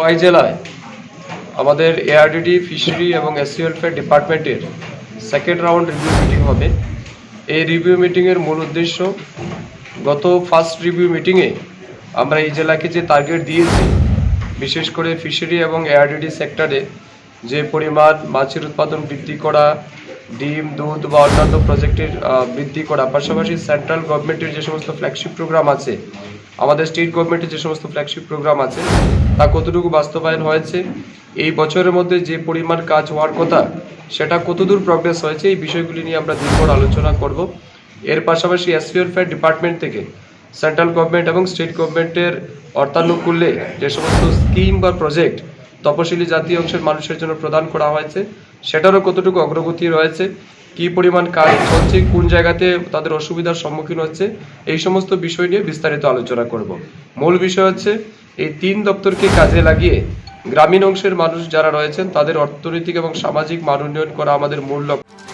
খোয়াই জেলায় আমাদের ARDD fishery এবং এসসি ওয়েলফেয়ার ডিপার্টমেন্টের সেকেন্ড রাউন্ড রিভিউ মিটিং হবে। এই রিভিউ মিটিংয়ের মূল উদ্দেশ্য, গত ফার্স্ট রিভিউ মিটিংয়ে আমরা এই জেলাকে যে টার্গেট দিয়েছি, বিশেষ করে ফিশারি এবং এআরডিডি সেক্টরে যে পরিমাণ মাছের উৎপাদন বৃদ্ধি করা, ডিম, দুধ বা অন্যান্য প্রজেক্টের বৃদ্ধি করা, পাশাপাশি সেন্ট্রাল গভর্নমেন্টের যে সমস্ত ফ্ল্যাগশিপ প্রোগ্রাম আছে, আমাদের স্টেট গভর্নমেন্টের যে সমস্ত ফ্ল্যাগশিপ প্রোগ্রাম আছে, তা কতটুকু বাস্তবায়ন হয়েছে, এই বছরের মধ্যে যে পরিমাণ কাজ হওয়ার কথা, সেটা কতদূর প্রগ্রেস হয়েছে, এই বিষয়গুলি নিয়ে আমরা দীর্ঘ আলোচনা করব। এর পাশাপাশি এসপি ওয়েলফেয়ার ডিপার্টমেন্ট থেকে সেন্ট্রাল গভর্নমেন্ট এবং স্টেট গভর্নমেন্টের অর্থানুকূল্যে যে সমস্ত স্কিম বা প্রজেক্ট তপশিলি জাতি অংশের মানুষের জন্য প্রদান করা হয়েছে। সেটারও কতটুকু অগ্রগতি রয়েছে? কি পরিমাণ কাজ চলছে? কোন জায়গাতে তাদের অসুবিধার সম্মুখীন হচ্ছে? এই সমস্ত বিষয় নিয়ে বিস্তারিত আলোচনা করব। মূল বিষয় হচ্ছে, এই তিন দপ্তরকে কাজে লাগিয়ে গ্রামীণ অংশের মানুষ যারা রয়েছেন, তাদের অর্থনৈতিক এবং সামাজিক মান উন্নয়ন করা আমাদের মূল লক্ষ্য।